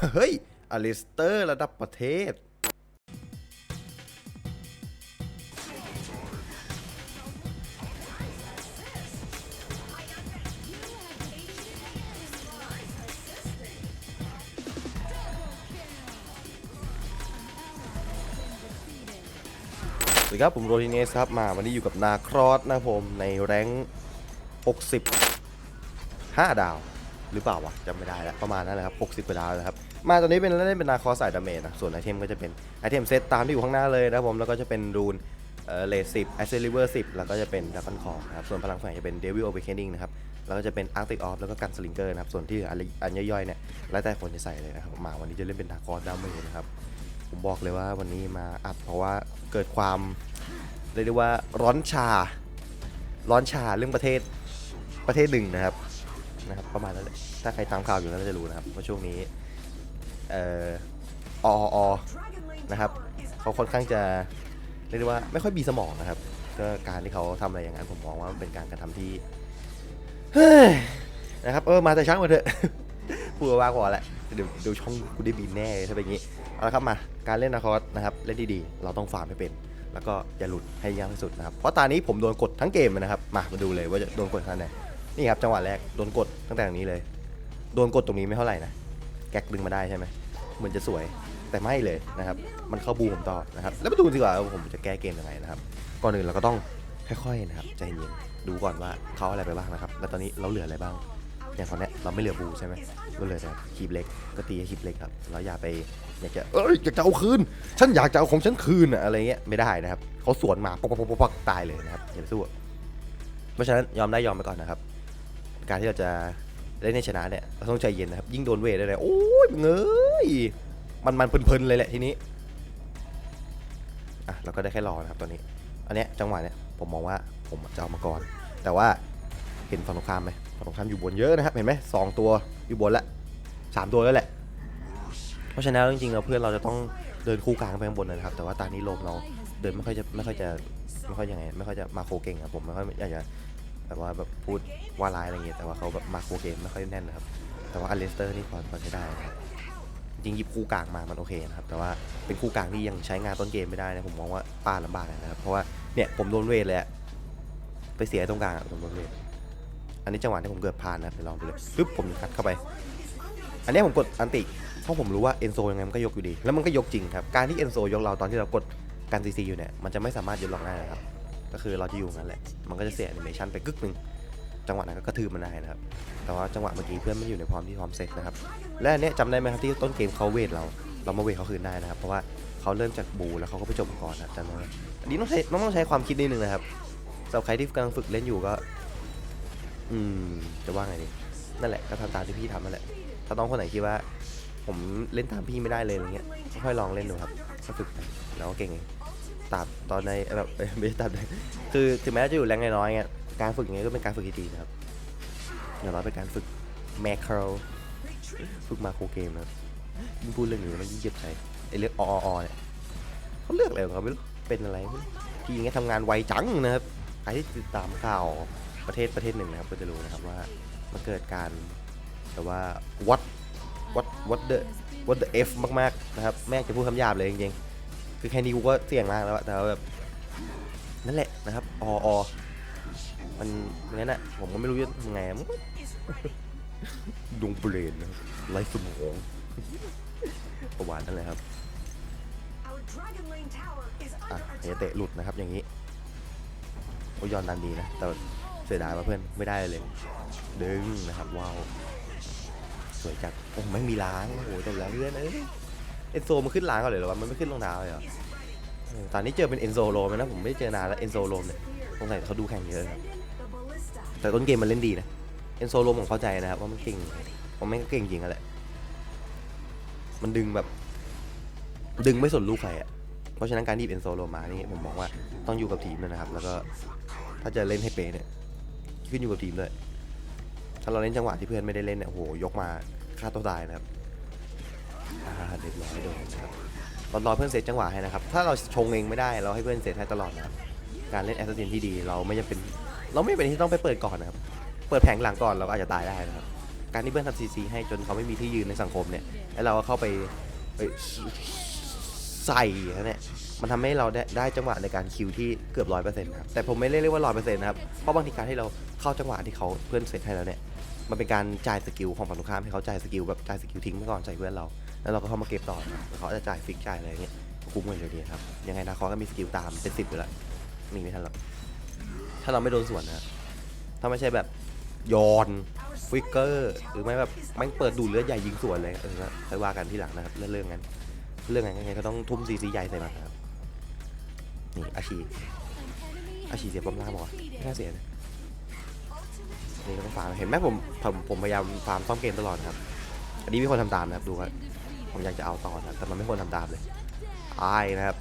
เฮ้ย อลิสเตอร์ระดับประเทศ สวัสดีครับ ผมโรทินเนสครับมา วันนี้อยู่กับนาครอสนะผมในแรง60 5 ดาว หรือเปล่าวะจำไม่ได้แล้วประมาณนั้นแหละครับ 60กว่าดาวนะครับ มาตอนนี้เป็นเล่นเป็นนาคอสายดาเมจนะ ส่วนไอเทมก็จะเป็นไอเทมเซตตามที่อยู่ข้างหน้าเลยนะครับผม แล้วก็จะเป็นรูนเอ่อเลสสิบไอเซลิเวอร์สิบแล้วก็จะเป็นดักคอนคอร์นะครับ ส่วนพลังแฝงจะเป็นเดวิลโอเวอร์เคนนิงนะครับ แล้วก็จะเป็นอาร์ติกออฟแล้วก็กันสลิงเกอร์นะครับ ส่วนที่อันอันย่อยๆเนี่ยแล้วแต่คนจะใส่เลยนะครับ มาวันนี้จะเล่นเป็นนาคอสดาเมจนะครับ ผมบอกเลยว่าวันนี้มาอัดเพราะว่าเกิดความเรียกได้ว่าร้อนชา ร้อนชาเรื่องประเทศประเทศหนึ่งนะครับนะครับประมาณนั้นเลยถ้าใครตามข่าวอยู่ก็น่าจะรู้นะครับว่าช่วงนี้ เอ่ออออนะครับเขาค่อนข้างจะเรียกได้ว่าไม่ค่อยมีสมองนะครับก็การที่เขาทำอะไรอย่างนั้นผมมองว่ามันเป็นการกระทำที่เฮ้ยนะครับเออมาแต่ช้างมาเถอะพูดว่าก่อนแหละเดี๋ยวเดี๋ยวช่องกูได้บินแน่ถ้าเป็นอย่างนี้เอาละครับมาการเล่นนาคอสนะครับเล่นดีๆ เราต้องฟาร์มให้เป็น แล้วก็อย่าหลุดให้ยากที่สุดนะครับเพราะตอนนี้ผมโดนกดทั้งเกมนะครับมามาดูเลยว่าจะโดนกดขนาดไหนนี่ครับจังหวะแรกโดนกดตั้งแต่ตรงนี้เลย โดนกดตรงนี้ไม่เท่าไหร่นะ แก๊กดึงมาได้ใช่ไหมเหมือนจะสวยแต่ไม่เลยนะครับ มันเข้าบูผมต่อนะครับ แล้วมาดูดีกว่าว่าผมจะแก้เกมยังไงนะครับ ก่อนอื่นเราก็ต้องค่อยๆนะครับใจเย็นดูก่อนว่าเขาอะไรไปบ้างนะครับ แล้วตอนนี้เราเหลืออะไรบ้าง อย่างตอนนี้เราไม่เหลือบูใช่ไหมเราเหลือแต่คีบเล็ก ก็ตีคีบเล็กครับ เราอย่าไปอยากจะ เอ้ยอยากจะเอาคืน ฉันอยากจะเอาของฉันคืนอะไรเงี้ย ไม่ได้นะครับ เขาสวนมาปกปกปกปกตายเลยนะครับอย่าไปสู้ เพราะฉะนั้นยอมได้ยอมไปก่อนนะครับ การที่เราจะ ได้ในชนะเนี่ยเราต้องใจเย็นนะครับ ยิ่งโดนเวทได้เลยโอ้ยเงยมันมันเพลินๆเลยแหละทีนี้อะเราก็ได้แค่รอนะครับตอนนี้ อันเนี้ยจังหวะเนี้ยผมมองว่าผมจะเอามาก่อน แต่ว่าเห็นฝั่งตรงข้ามไหมฝั่งตรงข้ามอยู่บนเยอะนะครับ เห็นไหมสองตัวอยู่บนละสามตัวแล้วแหละ เพราะฉะนั้นจริงๆเราเพื่อนเราจะต้องเดินคู่กลางไปข้างบนนะครับ แต่ว่าตอนนี้ลมเราเดินไม่ค่อยจะไม่ค่อยจะไม่ค่อยยังไงไม่ค่อยจะมาโคเก่งครับผมไม่ค่อยอยากจะ แบบว่าแบบพูดว่าร้ายอะไรเงี้ยแต่ว่าเขาแบบมาโคเกมไม่ค่อยแน่นนะครับ แต่ว่าอเลสเตอร์นี่พอพอใช้ได้นะครับจริงหยิบคู่กลางมามันโอเคนะครับ แต่ว่าเป็นคู่กลางที่ยังใช้งานต้นเกมไม่ได้นะผมมองว่าป้าลำบากนะครับ เพราะว่าเนี่ยผมโดนเวทเลยอะไปเสียตรงกลางอะผมโดนเวทอันนี้จังหวะที่ผมเกิดพลาดนะไปลองดูเลยปึ๊บผมกัดเข้าไป อันนี้ผมกดอันติเพราะผมรู้ว่าเอนโซยังไงมันก็ยกอยู่ดี แล้วมันก็ยกจริงครับ การที่เอนโซยกเราตอนที่เรากดการซีซีอยู่เนี่ยมันจะไม่สามารถยกเราได้นะครับ ก็คือเราจะอยู่งั้นแหละ มันก็จะเสียแอนิเมชันไปกึกหนึ่งจังหวะนั้นก็กระทืบมันได้นะครับ แต่ว่าจังหวะเมื่อกี้เพื่อนไม่อยู่ในพร้อมที่พร้อมเสร็จนะครับ และอันเนี้ยจำได้ไหมครับที่ต้นเกมเขาเวทเรา เรามาเวทเขาคืนได้นะครับ เพราะว่าเขาเริ่มจากบูแล้วเขาก็ไปจบก่อนนะครับจำได้ไหมอันนี้ต้องใช้ต้องใช้ความคิดนิดนึงนะครับสำหรับใครที่กำลังฝึกเล่นอยู่ก็ อืม จะว่าไงดี นั่นแหละก็ทำตามที่พี่ทำนั่นแหละ ถ้าน้องคนไหนคิดว่า ผมเล่นตามพี่ไม่ได้เลยอะไรเงี้ยค่อยลองเล่นดูครับก็ฝึกไปแล้วก็เก่งเอง ตามตอนในแบบไม่ใช่ตามในคือถึงแม้จะอยู่แรงน้อยๆเงี้ยการฝึกอย่างเงี้ยก็เป็นการฝึกที่ดีนะครับอย่างน้อยเป็นการฝึกแมคโครฝึกมาโครเกมนะยิ่งพูดเรื่องนี้มันยิ่งเจ็บใจไอ้เรื่องอออเนี่ยเขาเลือกอะไรของเขาไม่รู้เป็นอะไรไม่รู้พี่อย่างเงี้ยทำงานไวจังนะครับใครที่ติดตามข่าวประเทศประเทศหนึ่งนะครับก็จะรู้นะครับว่ามันเกิดการแต่ว่าวัด what what the what the f มากๆนะครับแม่จะพูดคำหยาบเลยจริงๆ คือแค่นี้กูก็เสี่ยงมากแล้วอะแต่ว่าแบบนั่นแหละนะครับอออมันงั้นอะผมก็ไม่รู้จะทำไงอะมันก็ดวงเบรนนะครับไร้สมองประวัตินั่นแหละครับอะเฮเตะหลุดนะครับอย่างนี้โอ้ยยอนดันดีนะแต่เสียดายว่าเพื่อนไม่ได้เลยดึงนะครับว้าวสวยจัดโอ้ไม่มีล้างโอ้โหจบแล้วเพื่อนเอ้ย เอนโซมันขึ้นล้างก่อนเลยเหรอวะมันไม่ขึ้นรองเท้าเลยเหรอเออตอนนี้เจอเป็นเอนโซโลมนะผมไม่เจอนานแล้วเอนโซโลมเนี่ยสงสัยเขาดูแข่งเยอะครับแต่ต้นเกมมันเล่นดีนะเอนโซโลมผมเข้าใจนะครับว่ามันเก่งผมแม่งก็เก่งจริงอะแหละมันดึงแบบ ดึงไม่สนลูกใครอะเพราะฉะนั้นการที่เอนโซโลมานี่ผมมองว่าต้องอยู่กับทีมด้วยนะครับ แล้วก็ถ้าจะเล่นให้เป๊ะเนี่ยขึ้นอยู่กับทีมด้วยถ้าเราเล่นจังหวะที่เพื่อนไม่ได้เล่นเนี่ยโอ้โหยกมาฆ่าตัวตายนะครับ อ่าเรียบร้อยโดนนะครับตอรอเพื่อนเซตจังหวะให้นะครับ ถ้าเราชงเองไม่ได้เราให้เพื่อนเซตให้ตลอดนะครับ การเล่นแอสซัสซินที่ดีเราไม่จำเป็น เราไม่เป็นที่ต้องไปเปิดก่อนนะครับ เปิดแผงหลังก่อนเราก็อาจจะตายได้นะครับ การที่เพื่อนทำซีซีให้จนเขาไม่มีที่ยืนในสังคมเนี่ย แล้วเราก็เข้าไปไปใส่นะเนี่ย มันทำให้เราได้ได้จังหวะในการคิวที่เกือบร้อยเปอร์เซ็นต์ครับ แต่ผมไม่เรียกว่าร้อยเปอร์เซ็นต์นะครับ เพราะบางทีการที่เราเข้าจังหวะที่เขาเพื่อนเซตให้แล้วเนี่ย มันเป็นการจ่ายสกิลของฝั่งตรงข้ามให้เขาจ่ายสกิลแบบจ่ายสกิลทิ้งไปก่อนใส่เพื่อนเรา แล้วเราก็เข้ามาเก็บต่อเขาจะจ่ายฟิกจ่ายอะไรอย่างเงี้ยก็คุ้มกันเลยดีครับ ยังไงนาคอก็มีสกิลตามเป็นสิบอยู่แล้วหนีไม่ทันหรอกถ้าเราไม่โดนสวนนะถ้าไม่ใช่แบบยอนฟิกเกอร์หรือไม่แบบแม่งเปิดดูดเลือดใหญ่ยิงสวนเลยเออค่อยว่ากันที่หลังนะครับเรื่องเรื่องนั้นเรื่องนั้นยังไงก็ต้องทุ่มซีซีใหญ่ใส่มันครับนี่อาชีอาชีเสียป้อมล่าบอกไม่น่าเสียนะนี่ก็ต้องฟาร์มเห็นไหมผมผมผมพยายามฟาร์มซ่อมเกมตลอดครับอันนี้มีคนทำตามนะครับดูครับ ผมอยากจะเอาต่อนะแต่มันไม่ควรทำตามเลยอายนะครับ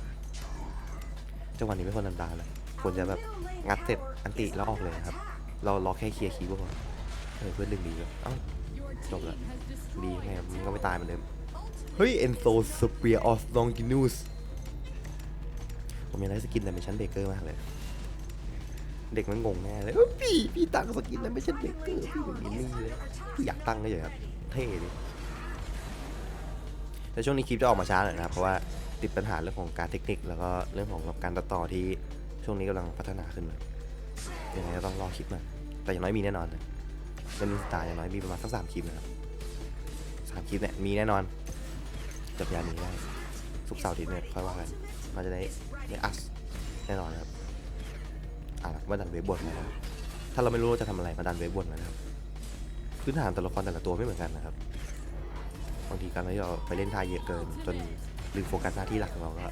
จังหวะนี้ไม่ควรทำตามเลยควรจะแบบงัดเสร็จอันติแล้วออกเลยครับ เรารอแค่เคลียร์คีย์ก็พอเออเพื่อนดึงดีเลยเอ้าจบแล้วดีไงมันก็ไม่ตายเหมือนเดิมเฮ้ยเอนโซสเปียร์ออฟลองกินูสผมยังได้สกินแต่ไม่ชั้นเบเกอร์มากเลย เด็กมันงงแน่เลยพี่พี่ตั้งสกินแต่ไม่ใช่เบเกอร์พี่เป็นมินนี่เลยพี่อยากตั้งก็เฉยครับเท่ดิ แต่ช่วงนี้คลิปจะออกมาช้าหน่อยนะครับเพราะว่าติดปัญหาเรื่องของการเทคนิค แล้วก็เรื่องของการตัดต่อที่ช่วงนี้กำลังพัฒนาขึ้นมายังไงก็ต้องรอคลิปหน่อยแต่อย่างน้อยมีแน่นอนนะเล่นสตาร์อย่างน้อยมีประมาณสักสามคลิปนะครับสามคลิปเนี่ยมีแน่นอนจบยานนี้ได้สุกเสาร์อาทิตย์เนี่ยค่อยว่ากันเราจะได้ได้อัสแน่นอนนะครับอะมาดันเว็บบทนะครับถ้าเราไม่รู้จะทำอะไรมาดันเว็บบทนะครับพื้นฐานแตัวละครแต่ละตัวไม่เหมือนกันนะครับ บางทีการที่เราไปเล่นท่าเยอะเกิน จนลืมโฟกัสหน้าที่หลักของเราก็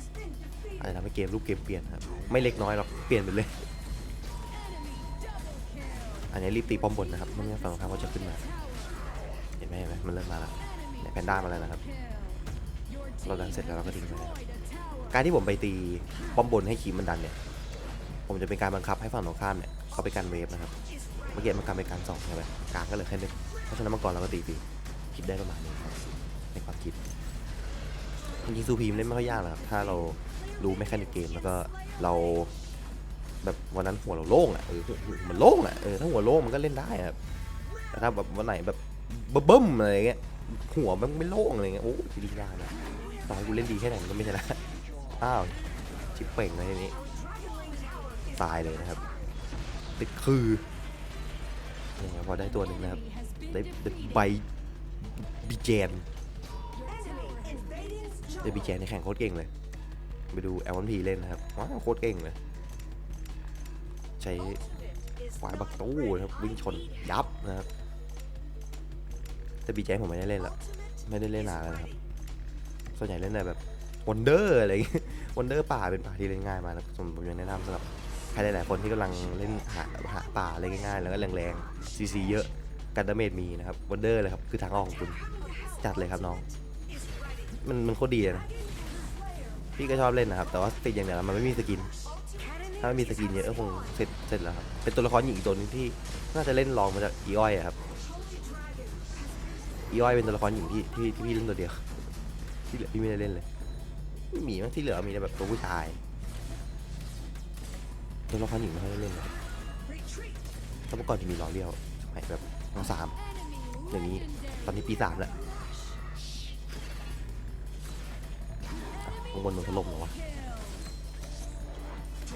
อาจจะทำให้เกมรูปเกมเปลี่ยนครับ ไม่เล็กน้อยหรอกเปลี่ยนไปเลย อันนี้รีบตีป้อมบนนะครับไม่งั้นฝั่งตรงข้ามเขาจะขึ้นมา เห็นไหมเห็นไหมมันเริ่มมาแล้วเนี่ยแพนด้ามาแล้วนะครับ เราดันเสร็จแล้วเราก็ทิ้งไปการที่ผมไปตีป้อมบนให้คีมมันดันเนี่ย ผมจะเป็นการบังคับให้ฝั่งตรงข้ามเนี่ยเขาไปกันเวฟนะครับ เมื่อกี้มันกลายเป็นการสองใช่ไหมกลางก็เหลยแค่นึงเพราะฉะนั้นเมังกรเราก็ตีฟรีคิดได้ประมาณนี้ ในความคิดจริงๆซูพีมเล่นไม่ค่อยยากหรอกครับ ถ้าเรารู้แมคานิกเกมแล้วก็เราแบบวันนั้นหัวเราโล่งอะเออมันโล่งอะเออถ้าหัวโล่งมันก็เล่นได้ครับแต่ถ้าแบบวันไหนแบบเบิ่มอะไรเงี้ยหัวมันไม่โล่งอะไรเงี้ยโอ้ยดียากนะต่อให้กูเล่นดีแค่ไหนมันก็ไม่ชนะอ้าวชิปเป่งเลยทีนี้ตายเลยนะครับ ติดคือนี่ครับพอได้ตัวหนึ่งนะครับ ได้ใบบีเจน ได้บีเจนในแข่งโคตรเก่งเลย ไปดูแอลวันพีเล่นนะครับว้าวโคตรเก่งเลย ใช้ฝ่ายบักตู้นะครับวิ่งชนยับนะครับแต่บีเจผมไม่ได้เล่นละไม่ได้เล่นนานแล้วนะครับ ส่วนใหญ่เล่นแต่แบบวันเดอร์อะไรเงี้ยวันเดอร์ป่าเป็นป่าที่เล่นง่ายมากนะผมยังแนะนำสำหรับใครหลายๆคนที่กำลังเล่นหาหาป่าอะไรง่ายๆ แล้วก็แรงๆซีซีเยอะกันดาเมจมีนะครับวันเดอร์เลยครับคือทางออกของคุณจัดเลยครับน้อง มันมันโคตรดีเลยนะ พี่ก็ชอบเล่นนะครับ แต่ว่าติดอย่างเดียวมันไม่มีสกิน ถ้าไม่มีสกินเยอะก็คงเสร็จเสร็จแล้วครับ เป็นตัวละครหญิงอีกตัวนึงที่น่าจะเล่นรองมาจากอีอ้อยอะครับ อีอ้อยเป็นตัวละครหญิงที่ที่ที่พี่เล่นตัวเดียว ที่เหลือพี่ไม่ได้เล่นเลยไม่มีมั้งที่เหลือมีแต่แบบตัวผู้ชาย ตัวละครหญิงไม่ค่อยได้เล่นเลยถ้าเมื่อก่อนจะมีล้อเลี้ยวสมัยแบบมสามเดี๋ยวนี้ตอนนี้ปีสามแล้ว ข้างบนมันถล่มเหรอวะ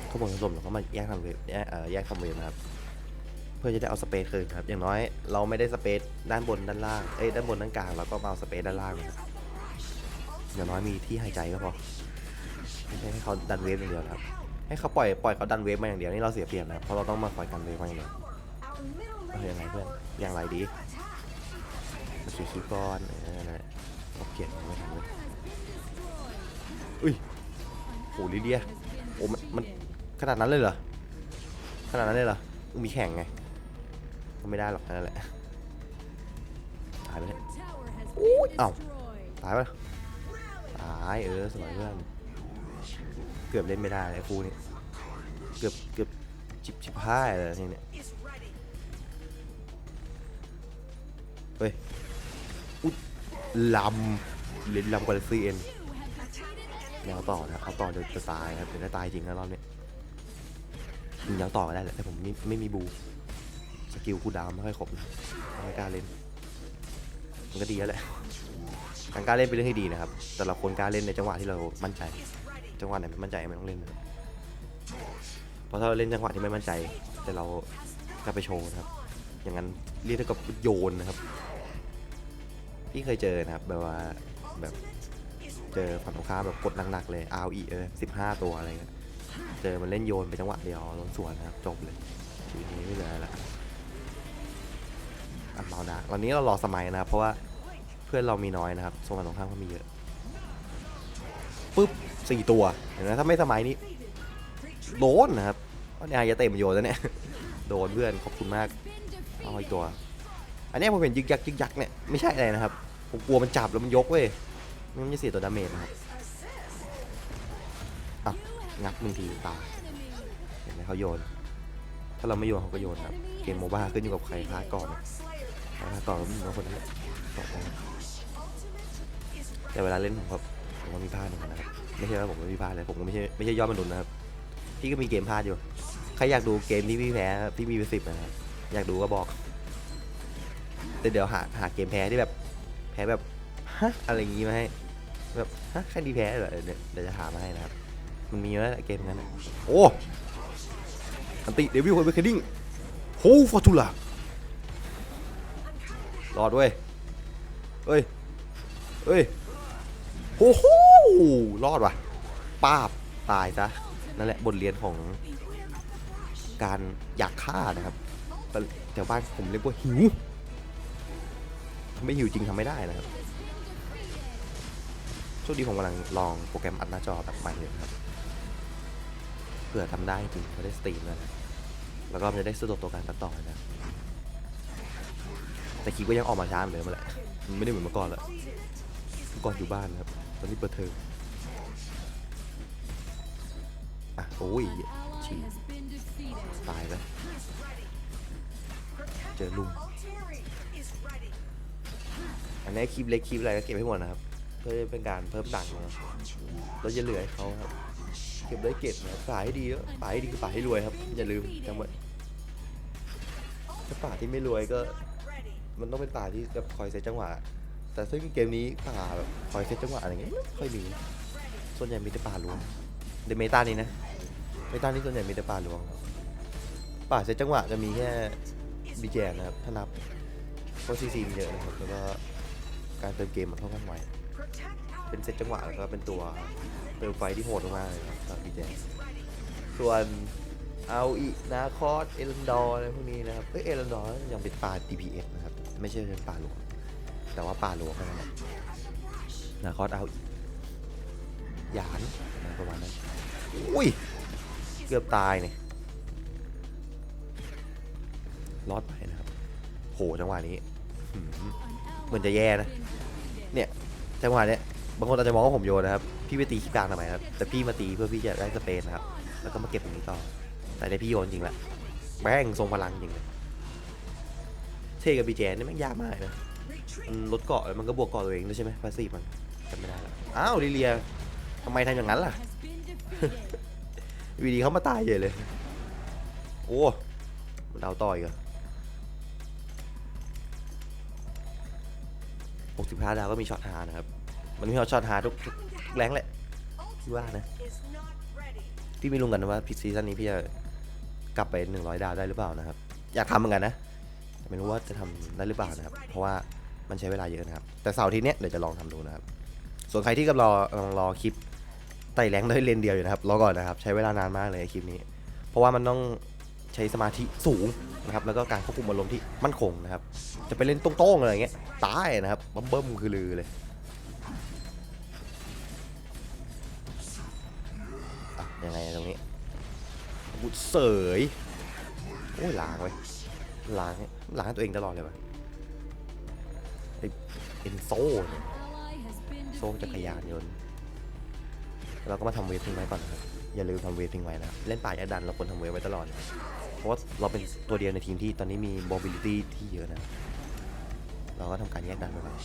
ข้างบนถล่มแล้วก็มาแยกทำเวฟแยกเอ่อแยกทำเวฟนะครับ เพื่อจะได้เอาสเปซคืนครับ อย่างน้อยเราไม่ได้สเปซด้านบนด้านล่าง เอ้ยด้านบนด้านกลางเราก็มาเอาสเปซด้านล่างนะครับอย่างน้อยมีที่หายใจก็พอไม่ใช่ให้เขาดันเวฟอย่างเดียวนะครับ ให้เขาปล่อยปล่อยเขาดันเวฟมาอย่างเดียวนี่เราเสียเปรียบนะเพราะเราต้องมาคอยกันเวฟมาอย่างเดียวเอายังไงเพื่อนอย่างไรดีมาขี่คีย์ก่อนเออนั่นแหละเขียนไม่ทันเลย อุ้ยโหลิเดียโอ้มันมันขนาดนั้นเลยเหรอ ขนาดนั้นเลยเหรอมีแข่งไงก็ไม่ได้หรอกนั่นแหละตายไปเลยอู้ยเอ้าตายไปตายเออสวยเพื่อนเกือบเล่นไม่ได้เลยครูนี่เกือบเกือบจิบจิบห้ายเลยทีเนี้ยเฮ้ยอุ๊ยลำเล่นลำกว่าซีเอ็น แล้วต่อนะเอาต่อเดี๋ยวจะตายครับเดี๋ยวจะตายจริงนะรอบนี้ยิงยาวต่อก็ได้แหละแต่ผมไม่ไม่มีบูสกิลคูดาวไม่ค่อยครบนะไม่กล้าเล่นมันก็ดีแล้วแหละการกล้าเล่นเป็นเรื่องที่ดีนะครับแต่เราควรกล้าเล่นในจังหวะที่เรามั่นใจ จังหวะไหนไม่มั่นใจไม่ต้องเล่นนะเพราะถ้าเราเล่นจังหวะที่ไม่มั่นใจ แต่เรากลับไปโชว์นะครับ อย่างนั้นเรียกเท่ากับโยนนะครับ พี่เคยเจอนะครับแบบว่าแบบ เจอฝั่งตรงข้ามแบบกดหนักๆเลยเอาอีเออสิบห้าตัวอะไรเงี้ยเจอมันเล่นโยนไปจังหวะเดียวโดนสวนนะครับจบเลยชีวิตนี้ไม่เหลืออะไรละอะเมานะตอนนี้เรารอสมัยนะครับเพราะว่าเพื่อนเรามีน้อยนะครับโซนฝั่งตรงข้ามเขามีเยอะปุ๊บสี่ตัวเห็นไหมถ้าไม่สมัยนี้โดนนะครับเพราะเนี่ยจะเตะมันโยนแล้วเนี่ยโดนเพื่อนขอบคุณมากเอาอีกตัว อันนี้ผมเห็นยึกยักยึกยักเนี่ยไม่ใช่อะไรนะครับผมกลัวมันจับแล้วมันยกเว้ย มันจะเสียตัวดาเมจนะครับอะงับหนึ่งทีตายเห็นไหมเขาโยน ถ้าเราไม่โยนเขาก็โยนครับ เกมโมบ้าขึ้นอยู่กับใครพลาดก่อนพลาดก่อนก็มีคนนั้นแหละตกลงแต่เวลาเล่นผมครับผมก็มีพลาดเหมือนกันนะครับ ไม่ใช่ว่าผมไม่มีพลาดเลย ผมก็ไม่ใช่ไม่ใช่ยอดมนุษย์นะครับ พี่ก็มีเกมพลาดอยู่ ใครอยากดูเกมที่พี่แพ้พี่มีเป็นสิบนะครับ อยากดูก็บอก แต่เดี๋ยวหาหาเกมแพ้ที่แบบแพ้แบบฮะอะไรอย่างงี้มาให้ แบบฮะแค่ดีแพ้เหรอเดี๋ยวเดี๋ยวจะหามาให้นะครับ มันมีเยอะแหละเกมนั้นนโอ้อันติเดวิลคนเบคดิ้งโฮฟอร์ตูล่ารอดเว้ยเฮ้ยเฮ้ยโอ้โหรอดว่ะป้าบตายซะนั่นแหละบทเรียนของการอยากฆ่านะครับแต่แถวบ้านผมเรียกว่าหิว ไม่หิวจริงทำไม่ได้นะครับ โชคดีผมกำลังลองโปรแกรมอัดหน้าจอแบบใหม่เลยครับเผื่อทำได้จริงเขาได้สตรีมแล้วนะแล้วก็มันจะได้สะดวกต่อการตัดต่อนะแต่คลิปก็ยังออกมาช้าเหมือนเดิมแหละมันไม่ได้เหมือนเมื่อก่อนละเมื่อก่อนอยู่บ้านครับ ตอนนี้เปิดเทอมอะโอ้ยฉีตายแล้วเจอลุงอันนี้คลิปเล็กคลิปอะไรก็เก็บให้หมดนะครับ พื่อเป็นการเพิ่มตังค์นะครับแล้วจะเหลือให้เขาครับเก็บได้เก็บนะป่าให้ดีก็ป่าให้ดีคือป่าให้รวยครับ อย่าลืมจำไว้ถ้าป่าที่ไม่รวยก็ มันต้องเป็นป่าที่แบบคอยเซตจังหวะ แต่ซึ่งเกมนี้ป่าแบบคอยเซตจังหวะอะไรเงี้ยไม่ค่อยมีส่วนใหญ่มีแต่ป่าหลวงในเมตานี้นะเมตานี้ส่วนใหญ่มีแต่ป่าหลวงป่าเซตจังหวะจะมีแค่บีแจนนะครับถ้านับเพราะซีซีมันเยอะนะครับแล้วก็การเติมเกมมันค่อนข้างไว เป็นเซตจังหวะแล้วก็เป็นตัวเติมไฟที่โหดมากเลยครับสำหรับดีเจส่วนเอาอีนาคอสเอลันดอร์อะไรพวกนี้นะครับเอเอลันดอร์ยังเป็นป่า DPS นะครับ ไม่ใช่เป็นป่าหลวง แต่ว่าป่าหลวงนั่นแหละนาคอสเอาอีหยานอะประมาณนั้นอุ้ย เกือบตายเนี่ยรอดไปนะครับ โหจังหวะนี้เหมือนจะแย่นะ จังหวะเนี้ยบางคนอาจจะมองว่าผมโยนนะครับ พี่ไปตีคลิปกลางทำไมครับ แต่พี่มาตีเพื่อพี่จะได้สเปนนะครับ แล้วก็มาเก็บตรงนี้ต่อ แต่ได้พี่โยนจริงแหละแม่งทรงพลังจริงเลยเท่กับบีแจนนี่แม่งยากมากนะมันลดเกาะมันก็บวกเกาะตัวเองด้วยใช่ไหมพาสซีฟมันจำไม่ได้แล้วอ้าวลิเลียทำไมทำอย่างนั้นล่ะวีดีเขามาตายเฉยเลย โอ้มันเอาต่อยกัน หกสิบห้าดาวก็มีช็อตฮานะครับ มันมีช็อตฮาทุกทุกแรงแหละพี่ว่านะ พี่ไม่รู้กันนะว่าพิซีซั่นนี้พี่จะกลับไปหนึ่งร้อยดาวได้หรือเปล่านะครับ อยากทำเหมือนกันนะแต่ไม่รู้ว่าจะทำได้หรือเปล่านะครับ เพราะว่ามันใช้เวลาเยอะนะครับ แต่เสาร์ที่เนี้ยเดี๋ยวจะลองทำดูนะครับ ส่วนใครที่กำลังรอรอคลิปไต่แรงด้วยเลนเดียวอยู่นะครับ รอก่อนนะครับ ใช้เวลานานมากเลยคลิปนี้ เพราะว่ามันต้องใช้สมาธิสูง นะครับแล้วก็การควบคุมอารมณ์ที่มั่นคงนะครับ จะไปเล่นตรงๆอะไรเงี้ยตายนะครับบัมเบิ้มคือลือเลยอะยังไงตรงนี้บุดเสยโอ้ยล้างไว้ล้างล้างตัวเองตลอดเลยวะไอเอ็นโซ่เนี่ยโซ่จักรยานยนต์เราก็มาทำเวฟทิ้งไว้ก่อนนะครับอย่าลืมทำเวฟทิ้งไว้นะเล่นป่ายักษ์ดันเราควรทำเวฟไว้ตลอดนะ เพราะว่าเราเป็นตัวเดียวในทีมที่ตอนนี้มี mobility ที่เยอะนะ เราก็ทำการแยกดันไปก่อน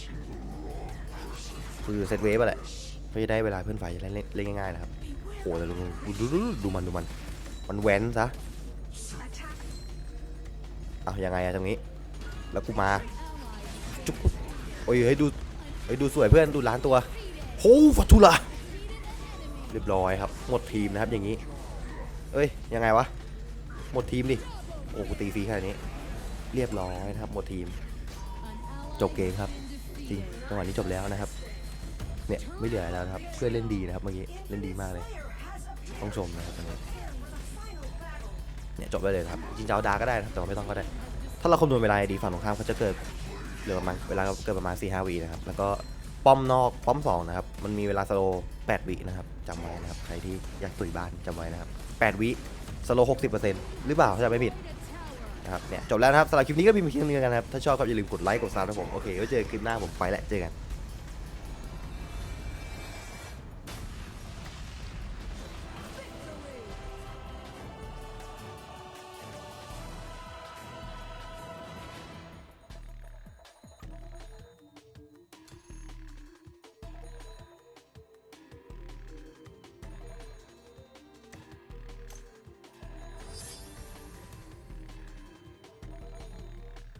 คือเซตเวฟอะแหละเพื่อจะได้เวลาเพื่อนฝ่ายจะเล่นเล่นง่ายๆนะครับโหแต่ดูดูดูดูมันดูมัน มันแว้นซะเอายังไงอะตรงนี้ แล้วกูมา จุ๊บโอ้ยเฮ้ยดูเฮ้ยดูสวยเพื่อนดูล้านตัวโหฟัตุละเรียบร้อยครับ หมดทีมนะครับอย่างนี้ เอ้ย ยังไงวะ หมดทีมดิ โอ้ตีฟรีขนาดนี้ เรียบร้อยนะครับ หมดทีม จบเกมครับ จริง จังหวะนี้จบแล้วนะครับ เนี่ยไม่เหลืออะไรแล้วนะครับ เพื่อนเล่นดีนะครับเมื่อกี้ เล่นดีมากเลย ต้องชมนะครับตอนนี้เนี่ยจบไปเลยครับ จริงจะเอาดาก็ได้นะครับ แต่ว่าไม่ต้องก็ได้ ถ้าเราคำนวณเวลาดีฝั่งตรงข้ามเขาจะเกิดเหลือประมาณเวลาเกิดประมาณ4 5วินะครับ แล้วก็ป้อมนอกป้อมสองนะครับ มันมีเวลาสโล8วินะครับจำไว้นะครับ ใครที่อยากตุยบ้านจำไว้นะครับ8วิ สโลหกสิบเปอร์เซ็นต์หรือเปล่าถ้าจำไม่ผิดนะครับเนี่ยจบแล้วนะครับสำหรับคลิปนี้ก็มีเพียงเท่านี้กันนะครับ ถ้าชอบก็อย่าลืมกดไลค์กดซับนะครับผม โอเคไว้เจอคลิปหน้าผมไปแล้วเจอกัน